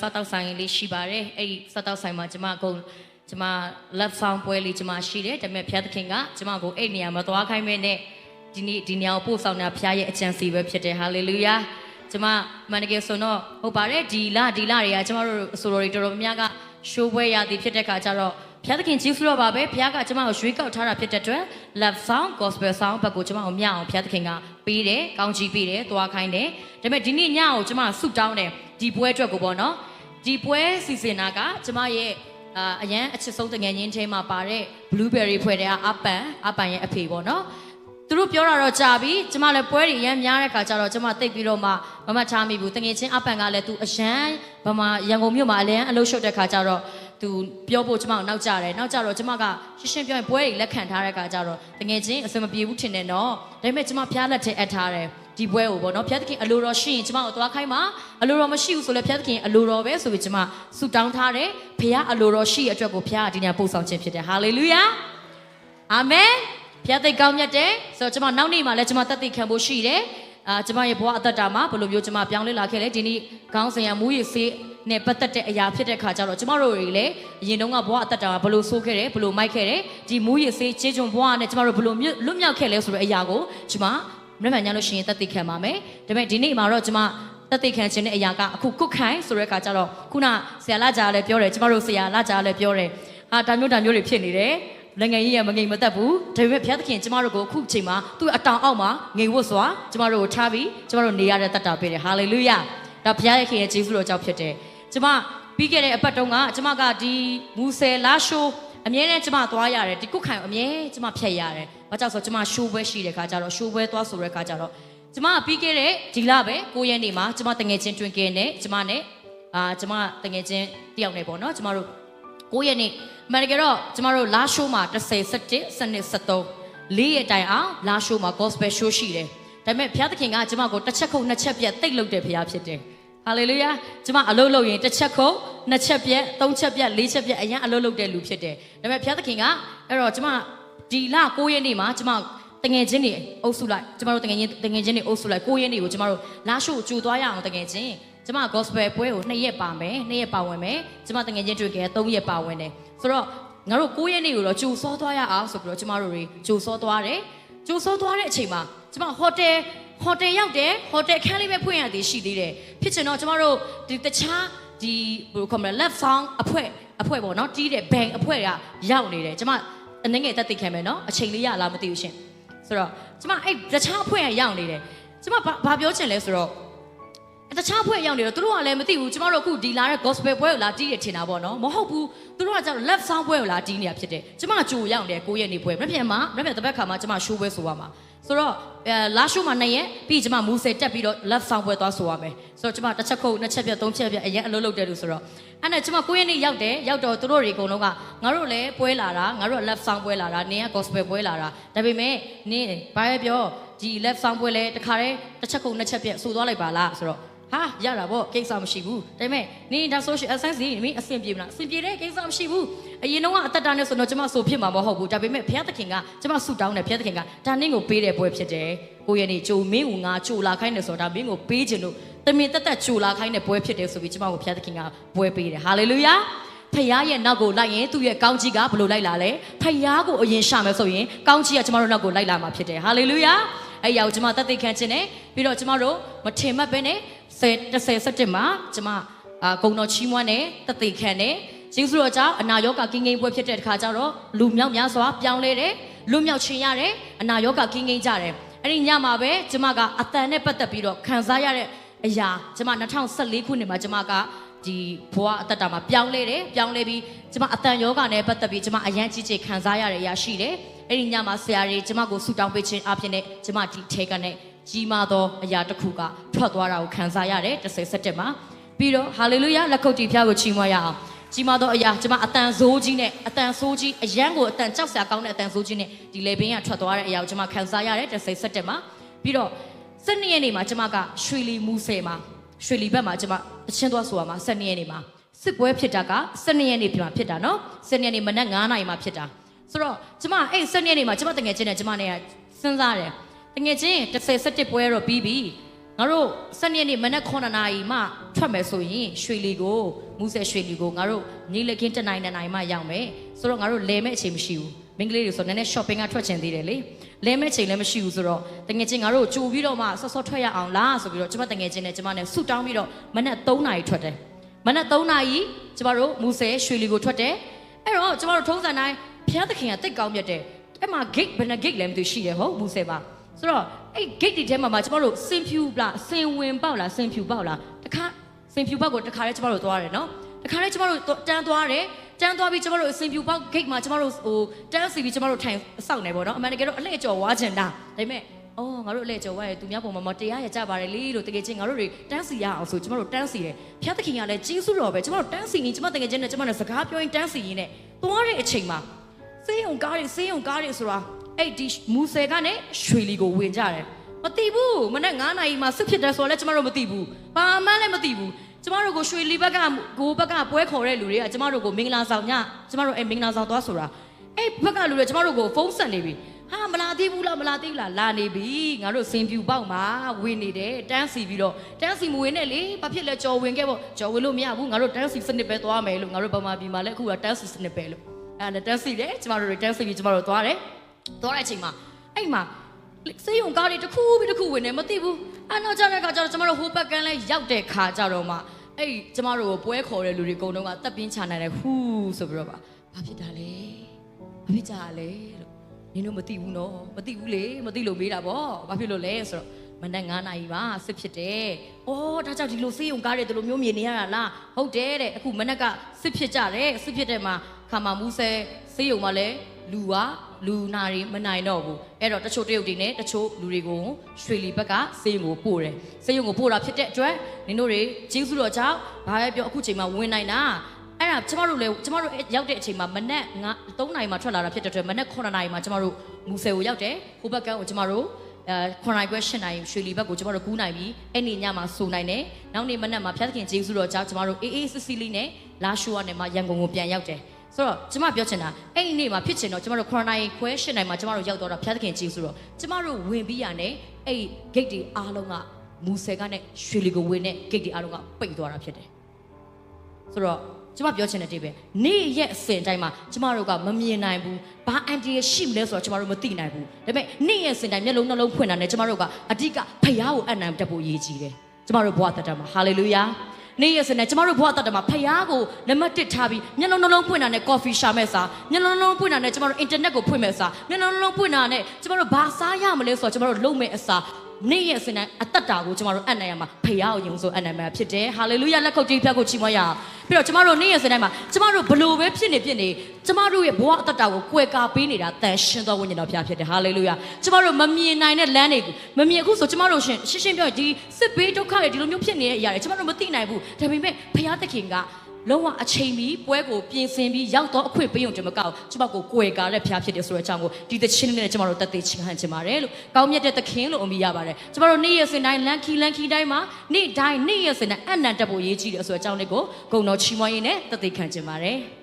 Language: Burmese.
စားတောက်ဆိုင်လေးရှိပါတယ်အဲ့ဒီစားတောက်ဆိုင်မှာကျမအကုန်ကျမ left sound ပွဲလေးကျမရှိတယ်ဒါပေမဲ့ဖျားသခင်ကကျမကိုအဲ့နေရာမှာသွားခိုင်းမဲ့နဲ့ဒီနေ့ဒီနေရာကိုပို့ဆောင်တာဖျားရဲ့အကြံစီပဲဖြစ်တယ် hallelujah ကျမမန်တကယ်ဆိုတော့ဟုတ်ပါတယ်ဒီလဒီလတွေကကျမတို့အဆိုတော်တွေတော်တော်များများကရှိုးပွဲရသည်ဖြစ်တဲ့ခါကျတော့ဖျားသခင်ကြီးဖလို့ပါပဲဖျားကကျမကိုရွေးကောက်ထားတာဖြစ်တဲ့အတွက် love sound gospel sound ဘက်ကိုကျမကိုမြအောင်ဖျားသခင်ကပေးတယ်ကောင်းချီးပေးတယ်သွားခိုင်းတယ်ဒါပေမဲ့ဒီနေ့ညကိုကျမဆုတောင်းတယ်ဒီပွဲအတွက်ကိုပေါ့နော် ဒီပွဲစီစဉ်တာကကျမရဲ့အာအရန်အချစ်ဆုံးတငယ်ချင်းချင်းမှာပါတဲ့ blueberry ဖွဲ့တဲ့အပန်အပန်ရဲ့အဖေပေါ့နော်သူတို့ပြောတာတော့ကြာပြီကျမလည်းပွဲတွေအရန်များတဲ့ခါကျတော့ကျမတိတ်ပြီးတော့မှမမတ်ထားမိဘူးတငယ်ချင်းအပန်ကလည်းသူအရန်ဗမာရန်ကုန်မြို့မှာအလန်အလုပ်ရှုပ်တဲ့ခါကျတော့သူပြောဖို့ကျမကိုနောက်ကြတယ်နောက်ကြတော့ကျမကရှင်းရှင်းပြောရင်ပွဲတွေလက်ခံထားတဲ့ခါကျတော့တငယ်ချင်းအစမပြေဘူးထင်တယ်နော်ဒါပေမဲ့ကျမဖျားလက်ထဲအပ်ထားတယ် ဒီပွဲကိုပေါ့နော်ဖျက်သခင်အလိုတော်ရှိရင်ကျမကိုသွားခိုင်းပါအလိုတော်မရှိဘူးဆိုလည်းဖျက်သခင်အလိုတော်ပဲဆိုပြီးကျမဆုတောင်းထားတယ်ဖခင်အလိုတော်ရှိတဲ့အတွက်ကိုဖခင်ကဒီညပို့ဆောင်ခြင်းဖြစ်တယ်ဟာလေလုယာအာမင်ဖျက်သိကောင်းမြတ်တယ်ဆိုတော့ကျမနောက်နေ့မှလည်းကျမတက်သိခံဖို့ရှိတယ်အာကျမရဲ့ဘဝအသက်တာမှာဘယ်လိုမျိုးကျမပြောင်းလဲလာခဲ့လဲဒီနေ့ခေါင်းစဉ်ရမူရည်စေးနဲ့ပတ်သက်တဲ့အရာဖြစ်တဲ့ခါကျတော့ကျမတို့တွေလည်းအရင်တုန်းကဘဝအသက်တာမှာဘယ်လိုဆိုးခဲ့တယ်ဘယ်လိုမိုက်ခဲ့တယ်ဒီမူရည်စေးခြေချွန်ဘဝနဲ့ကျမတို့ဘယ်လိုလွတ်မြောက်ခဲ့လဲဆိုတဲ့အရာကိုကျမ မနေ့မှညလို့ရှိရင်တက်သိခံပါမယ်ဒါပေမဲ့ဒီနေ့မှာတော့ကျမတက်သိခံခြင်းတဲ့အရာကအခုကုတ်ခိုင်ဆိုတဲ့အခါကျတော့ခုနဆရာလာကြာလည်းပြောတယ်ကျမတို့ဆရာလာကြာလည်းပြောတယ်ဟာဒါမျိုးဒါမျိုးတွေဖြစ်နေတယ်နိုင်ငံကြီးကမငိမ်မသက်ဘူးဒါပေမဲ့ဘုရားသခင်ကျမတို့ကိုအခုချိန်မှာသူ့အတောင်အောက်မှာငိမ်ဝတ်စွာကျမတို့ကိုထားပြီးကျမတို့နေရတဲ့တတ်တာပေးတယ်ဟာလေလုယာဒါဘုရားရဲ့ခင်ရဲ့ဂျေဇုတော်ကြောင့်ဖြစ်တယ်ကျမပြီးခဲ့တဲ့အပတ်တုန်းကကျမကဒီမူဆယ်လာရှိုး အမြဲတမ်းကျမသွားရတယ်ဒီကုတ်ခိုင်အမြဲကျမဖြတ်ရတယ်။ဘာကြောင့်ဆိုကျမရှိုးပွဲရှိတဲ့ခါကျတော့ရှိုးပွဲသွားဆိုတဲ့ခါကျတော့ကျမကပြီးခဲ့တဲ့ဒီလပဲ9ရက်နေ့မှာကျမတငယ်ချင်းတွင်ကဲနဲ့ကျမနဲ့အာကျမတငယ်ချင်းတယောက်နဲ့ပေါ့နော်ကျမတို့9ရက်နေ့အမှန်တကယ်တော့ကျမတို့လာရှိုးမှာ30 17 12 13လေးရက်တိုင်အောင်လာရှိုးမှာ gospel show ရှိတယ်။ဒါပေမဲ့ဘုရားသခင်ကကျမကိုတစ်ချက်ခုတ်နှစ်ချက်ပြတ်တိတ်လုပ်တဲ့ဘုရားဖြစ်တယ်။ဟာလေလုယာကျမအလုပ်လုပ်ရင်တစ်ချက်ခုတ် နှစ်ချက်ပြက်သုံးချက်ပြက်လေးချက်ပြက်အရင်အလုပ်လုပ်တဲ့လူဖြစ်တယ်ဒါပေမဲ့ဘုရားသခင်ကအဲ့တော့ကျမဒီလ9ရက်နေ့မှာကျမတငယ်ချင်းတွေအုပ်စုလိုက်ကျမတို့တငယ်ချင်းတငယ်ချင်းတွေအုပ်စုလိုက်9ရက်နေ့ကိုကျမတို့လာရှို့ကြိုသွားရအောင်တငယ်ချင်းကျမ gospel ပွဲကို2ရက်ပါမယ်2ရက်ပါဝင်မယ်ကျမတငယ်ချင်းတွေ့ကြ3ရက်ပါဝင်တယ်ဆိုတော့ငါတို့9ရက်နေ့ကိုတော့ကြိုစောသွားရအောင်ဆိုပြီးတော့ကျမတို့တွေကြိုစောသွားတယ်ကြိုစောသွားတဲ့အချိန်မှာကျမဟိုတယ်ဟိုတယ်ရောက်တယ်ဟိုတယ်ခန်းလေးပဲဖွင့်ရသေးရှိသေးတယ်ဖြစ်ချင်တော့ကျမတို့ဒီတခြား ဒီဘယ်လိုခေါ်မလဲ left sound အဖွဲ့အဖွဲ့ပေါ့နော်တီးတဲ့ bang အဖွဲ့ကရောက်နေတယ်ကျမအနေငယ်တက်သိခံမယ်နော်အချိန်လေးရလားမသိဘူးရှင်ဆိုတော့ကျမအဲ့တခြားအဖွဲ့ကရောက်နေတယ်ကျမဘာဘာပြောချင်လဲဆိုတော့တခြားဖွဲ့ရောက်နေတော့သူတို့ကလည်းမသိဘူးကျမတို့အခုဒီလာတဲ့ gospel ပွဲကိုလာတီးရထင်တာပေါ့နော်မဟုတ်ဘူးသူတို့ကကျတော့ left sound ပွဲကိုလာတီးနေတာဖြစ်တယ်ကျမကြိုရောက်နေ9ရက်နေပွဲမပြန်မှာမပြန်တပတ်ခါမှာကျမ show ပွဲဆိုရမှာ ဆိုတော့အဲလာ show မှာ2ရက်ပြီးကျမမူဆယ်တက်ပြီးတော့ left sound ပွဲသွားဆိုရမယ်ဆိုတော့ကျမတစ်ချက်ခုတ်နှစ်ချက်ပြတ်သုံးချက်ပြတ်အရင်အလုပ်လုပ်တယ်လို့ဆိုတော့အဲ့နဲ့ကျမ9ရက်နေရောက်တယ်ရောက်တော့သူတို့တွေအကုန်လုံးကငါတို့လည်းပွဲလာတာငါတို့က left sound ပွဲလာတာနင်က gospel ပွဲလာတာဒါပေမဲ့နင်ဘာပဲပြောဒီ left sound ပွဲလဲတခါတည်းတစ်ချက်ခုတ်နှစ်ချက်ပြတ်ဆိုသွားလိုက်ပါလားဆိုတော့ ဟာရတာပေါ့ကိစ္စမရှိဘူးဒါပေမဲ့နင်ဒါ social essence နေမင်းအဆင်ပြေမလားအဆင်ပြေတဲ့ကိစ္စမရှိဘူးအရင်တော့ကအသက်တာနဲ့ဆိုတော့ကျမဆိုဖြစ်မှာမဟုတ်ဘူးဒါပေမဲ့ဘုရားသခင်ကကျမဆုတောင်းတယ်ဘုရားသခင်ကဒါနင့်ကိုပေးတဲ့ပွဲဖြစ်တယ်ကိုရနေကြိုမင်းကငါကြိုလာခိုင်းတယ်ဆိုတော့ဒါမင်းကိုပေးခြင်းလို့တမင်တက်တက်ကြိုလာခိုင်းတဲ့ပွဲဖြစ်တယ်ဆိုပြီးကျမကိုဘုရားသခင်ကပွဲပေးတယ်ဟာလေလုယာဖခင်ရဲ့နောက်ကိုလိုက်ရင်သူ့ရဲ့ကောင်းကြီးကဘယ်လိုလိုက်လာလဲဖခင်ကိုအရင်ရှာမယ်ဆိုရင်ကောင်းကြီးကကျမတို့နောက်ကိုလိုက်လာမှာဖြစ်တယ်ဟာလေလုယာအဲ့ရောက်ကျမတက်သိခံခြင်းနဲ့ပြီးတော့ကျမတို့မထင်မှတ်ပဲနဲ့ 10 10 17မှာကျမအာဂုံတော်ချီးမွမ်းနဲ့တသိခံနဲ့ယေရှုတော်ကြောင့်အနာရောဂါကင်းကင်းပွဲဖြစ်တဲ့အခါကျတော့လူမြောက်များစွာပြောင်းလဲတယ်လူမြောက်ခြင်းရတယ်အနာရောဂါကင်းကင်းကြတယ်အဲ့ဒီညမှာပဲကျမကအတန်နဲ့ပတ်သက်ပြီးတော့ခံစားရတဲ့အရာကျမ2014ခုနှစ်မှာကျမကဒီဘဝအသက်တာမှာပြောင်းလဲတယ်ပြောင်းလဲပြီးကျမအတန်ယောဂနဲ့ပတ်သက်ပြီးကျမအရန်ကြီးကြီးခံစားရတဲ့အရာရှိတယ်အဲ့ဒီညမှာဆရာကြီးကျမကိုဆူတောင်းပေးခြင်းအပြင်နဲ့ကျမဒီထဲကနေ ကြီးမားသောအရာတစ်ခုကထွက်သွားတာကိုခံစားရတယ်30စက်တက်မှာပြီးတော့ဟာလေလုယာလက်ခုပ်တီဖျားကိုချီးမွမ်းရအောင်ကြီးမားသောအရာကျမအတန်ဆိုးကြီးနဲ့အတန်ဆိုးကြီးအရန်ကိုအတန်ကြောက်စရာကောင်းတဲ့အတန်ဆိုးကြီးနဲ့ဒီလေပင်ကထွက်သွားတဲ့အရာကိုကျမခံစားရတယ်30စက်တက်မှာပြီးတော့12ရက်နေ့မှာကျမကရွှေလီမူဆယ်မှာရွှေလီဘက်မှာကျမအချင်းသွားဆိုရမှာ12ရက်နေ့မှာစစ်ပွဲဖြစ်တာက12ရက်နေ့ပြမှာဖြစ်တာနော်12ရက်နေ့မနက်9:00နာရီမှာဖြစ်တာဆိုတော့ကျမအဲ့12ရက်နေ့မှာကျမတငယ်ချင်းနဲ့ကျမနဲ့စဉ်းစားတယ်တ ငယ်ချင်း30 17ပွဲတော့ပြီးပြီငါတို့စနေနေ့မနက်9နာရီမှထွက်မယ်ဆိုရင်ရွှေလီကိုမူဆယ်ရွှေလီကိုငါတို့နေ့လည်ခင်းတနိုင်တနိုင်မှရောက်မယ်ဆိုတော့ငါတို့လဲမဲ့အချိန်မရှိဘူးမင်္ဂလေးတွေဆိုနည်းနည်း shopping ကထွက်ချင်သေးတယ်လေလဲမဲ့ချိန်လည်းမရှိဘူးဆိုတော့တငယ်ချင်းငါတို့ကြိုပြီးတော့မှဆော့ဆော့ထွက်ရအောင်လားဆိုပြီးတော့ကျမတငယ်ချင်းနဲ့ကျမနဲ့ဆူတောင်းပြီးတော့မနက်3နာရီထွက်တယ်မနက်3နာရီကျမတို့မူဆယ်ရွှေလီကိုထွက်တယ်အဲ့တော့ကျမတို့ထုံးစံတိုင်းဖျားသခင်ကတိတ်ကောင်းမြတ်တယ်အဲ့မှာ gate ဘယ်နှ gate လဲမသိဘူးရှိတယ်ဟုတ်မူဆယ်ပါ ဆိုတော့အဲ့ gate တွေထဲမှာမှကျမတို့စင်ဖြူလားစင်ဝင်ပေါက်လားစင်ဖြူပေါက်လားတခါစင်ဖြူပေါက်ကိုတခါလေးကျမတို့သွားတယ်နော်တခါလေးကျမတို့တန်းသွားတယ်တန်းသွားပြီးကျမတို့စင်ဖြူပေါက် gate မှာကျမတို့ဟိုတန်းစီပြီးကျမတို့ထိုင်စောင့်နေပေါ့နော်အမှန်တကယ်တော့အလှည့်ကျော်ဝါချင်တာဒါပေမဲ့အော်ငါတို့အလဲကျော်ဝါရဲ့သူများပုံမှာမတရားရကြပါတယ်လေလို့တကယ်ချင်းငါတို့တွေတန်းစီရအောင်ဆိုကျမတို့တန်းစီတယ်ဖျားသခင်ကလည်းကြီးစုတော်ပဲကျမတို့တန်းစီရင်ကျမတကယ်ချင်းနဲ့ကျမနဲ့စကားပြောရင်တန်းစီရင်နဲ့သွားတဲ့အချိန်မှာစေးုံကားတွေစေးုံကားတွေဆိုတာ အဲ့ဒီမူဆယ်ကနေရွှေလီကိုဝင်ကြတယ်မသိဘူးမနေ့9နာရီမှာစစ်ဖြစ်တယ်ဆိုတော့လည်းကျမတို့မသိဘူးဘာမှလည်းမသိဘူးကျမတို့ကိုရွှေလီဘက်ကကိုဘက်ကပွဲခေါ်တဲ့လူတွေကကျမတို့ကိုမင်္ဂလာဆောင်ညကျမတို့အဲ့မင်္ဂလာဆောင်သွားဆိုတာအဲ့ဘက်ကလူတွေကျမတို့ကိုဖုန်းဆက်နေပြီဟာမလာသေးဘူးလားမလာသေးဘူးလားလာနေပြီငါတို့စင်ပြူပေါက်မှာဝင်နေတယ်တန်းစီပြီးတော့တန်းစီမဝင်နဲ့လေဘာဖြစ်လဲကြော်ဝင်ခဲ့ပေါ့ကြော်ဝင်လို့မရဘူးငါတို့တန်းစီစနစ်ပဲသွားမယ်လို့ငါတို့ဗမာပြည်မှာလည်းအခုကတန်းစီစနစ်ပဲလို့အဲ့ဒါတန်းစီတယ်ကျမတို့တွေတန်းစီပြီးကျမတို့သွားတယ် သွားတဲ့အချိန်မှာအဲ့မှာစေးရုံကားတွေတစ်ခုပြီးတစ်ခုဝင်နေမသိဘူးအဲ့နောက်ကျတဲ့အခါကျတော့ကျမတို့ဟိုဘက်ကန်းလဲရောက်တဲ့ခါကျတော့မှအဲ့ကျမတို့ကိုပွဲခေါ်တဲ့လူတွေအကုန်လုံးကတပ်ပြင်းချနိုင်တယ်ဟူးဆိုပြီးတော့ပါဘာဖြစ်တာလဲဘာဖြစ်ကြတာလဲလို့နင်တို့မသိဘူးနော်မသိဘူးလေမသိလို့မေးတာပေါ့ဘာဖြစ်လို့လဲဆိုတော့မနက်9နာရီပါစစ်ဖြစ်တယ်။အော်ဒါကြောင့်ဒီလိုစေးုံကားတယ်ဒီလိုမျိုးမြင်နေရတာလားဟုတ်တယ်တဲ့အခုမနက်ကစစ်ဖြစ်ကြတယ်စစ်ဖြစ်တဲ့မှာခါမမူးဆဲစေးုံမှာလဲ လူကလူနာတွေမနိုင်တော့ဘူးအဲ့တော့တချို့တရုတ်တွေနဲ့တချို့လူတွေကိုရွှေလီဘက်ကစေးုံကိုပို့တယ်စေးုံကိုပို့တာဖြစ်တဲ့အတွက်နင်တို့တွေကျေးဇူးတော်ကြောင့်ဘာပဲပြောအခုချိန်မှာဝင်နိုင်တာအဲ့ဒါကျမတို့လည်းကျမတို့ရောက်တဲ့အချိန်မှာမနက်9 3နာရီမှာထွက်လာတာဖြစ်တဲ့အတွက်မနက်9နာရီမှာကျမတို့မူဆယ်ကိုရောက်တယ်ဟိုဘက်ကန်းကိုကျမတို့အဲ9နာရီခွဲ10နာရီရွှေလီဘက်ကိုကျမတို့ကူးနိုင်ပြီအဲ့ဒီညမှာစုနိုင်တယ်နောက်နေ့မနက်မှာဖျက်သခင်ဂျေစုတော်ကြောင့်ကျမတို့အေးအေးစစ်စစ်လေးနဲ့လာရှိုးကနေမှရန်ကုန်ကိုပြန်ရောက်တယ် ဆိုတော့ကျမပြောချင်တာအဲ့ဒီနေ့မှာဖြစ်ချင်တော့ကျမတို့9နာရီခွဲ10နာရီမှာကျမတို့ရောက်တော့တာဖျက်သခင်ဂျေစုတော်ကျမတို့ဝင်ပြီးရနဲ့အဲ့ gate တွေအားလုံးကမူဆယ်ကနဲ့ရွှေလီကိုဝင်တဲ့ gate တွေအားလုံးကပိတ်သွားတာဖြစ်တယ်ဆိုတော့ကျမပြောချင်တဲ့တိပဲနေ့ရက်အစဉ်တိုင်းမှာကျမတို့ကမမြင်နိုင်ဘူးဘာအန်တီရရှိမလဲဆိုတော့ကျမတို့မသိနိုင်ဘူးဒါပေမဲ့နေ့ရက်အစဉ်တိုင်းမျက်လုံးနှလုံးဖွင့်တာနဲ့ကျမတို့ကအဓိကဖယားကိုအနံတက်ဖို့ရည်ကြီးတယ်ကျမတို့ဘဝတတ်တာမှာဟာလေလုယာ နေ့ရက်စနေကျမတို့ဘဝတတ်တာမှာဖယားကိုနံပါတ်1ထားပြီးမျက်လုံးနှလုံးဖွင့်တာနဲ့ coffee ရှာမဲ့စားမျက်လုံးနှလုံးဖွင့်တာနဲ့ကျမတို့ internet ကိုဖွင့်မဲ့စားမျက်လုံးနှလုံးဖွင့်တာနဲ့ကျမတို့ဘာစားရမလဲဆိုတော့ကျမတို့လုံးမဲ့အစား နေ့ရက်စနေအသက်တာကိုကျမတို့အံ့နိုင်ရမှာဖယားကိုယုံဆိုအံ့နိုင်မှာဖြစ်တယ်ဟာလေလုယာလက်ခုပ်တီးဖြတ်ကိုချီးမွမ်းရအောင်ပြီးတော့ကျမတို့နေ့ရက်စနေမှာကျမတို့ဘလို့ပဲဖြစ်နေဖြစ်နေကျမတို့ရဲ့ဘဝအသက်တာကိုကွယ်ကာပေးနေတာတန်ရှင်သောဝိညာဉ်တော်ဖျားဖြစ်တယ်ဟာလေလုယာကျမတို့မမြင်နိုင်တဲ့လမ်းတွေကိုမမြင်အခုဆိုကျမတို့ရှင်ရှင်းရှင်းပြောရင်ဒီစစ်ဘေးဒုက္ခတွေဒီလိုမျိုးဖြစ်နေတဲ့အရာတွေကျမတို့မသိနိုင်ဘူးဒါပေမဲ့ဖယားသခင်က လုံးဝအချိန်ပြီးပွဲကိုပြင်ဆင်ပြီးရောက်တော့အခွင့်ပေးုံတမကောက်ကျမကိုကိုယ်ကားတဲ့ဖျားဖြစ်တယ်ဆိုတဲ့အကြောင်းကိုဒီသချင်းလေးနဲ့ကျမတို့တက်သေးချင်ဟန်ချင်ပါတယ်လို့ကောင်းမြတ်တဲ့သခင်လို့အမိရပါတယ်ကျမတို့နေ့ရက်စဉ်တိုင်းလန်ခီလန်ခီတိုင်းမှာနေ့တိုင်းနေ့ရက်စဉ်တိုင်းအနန္တဖို့ရေးကြည့်တယ်ဆိုတဲ့အကြောင်းလေးကိုဂုဏ်တော်ချီးမွမ်းရင်းနဲ့တက်သေးခံချင်ပါတယ်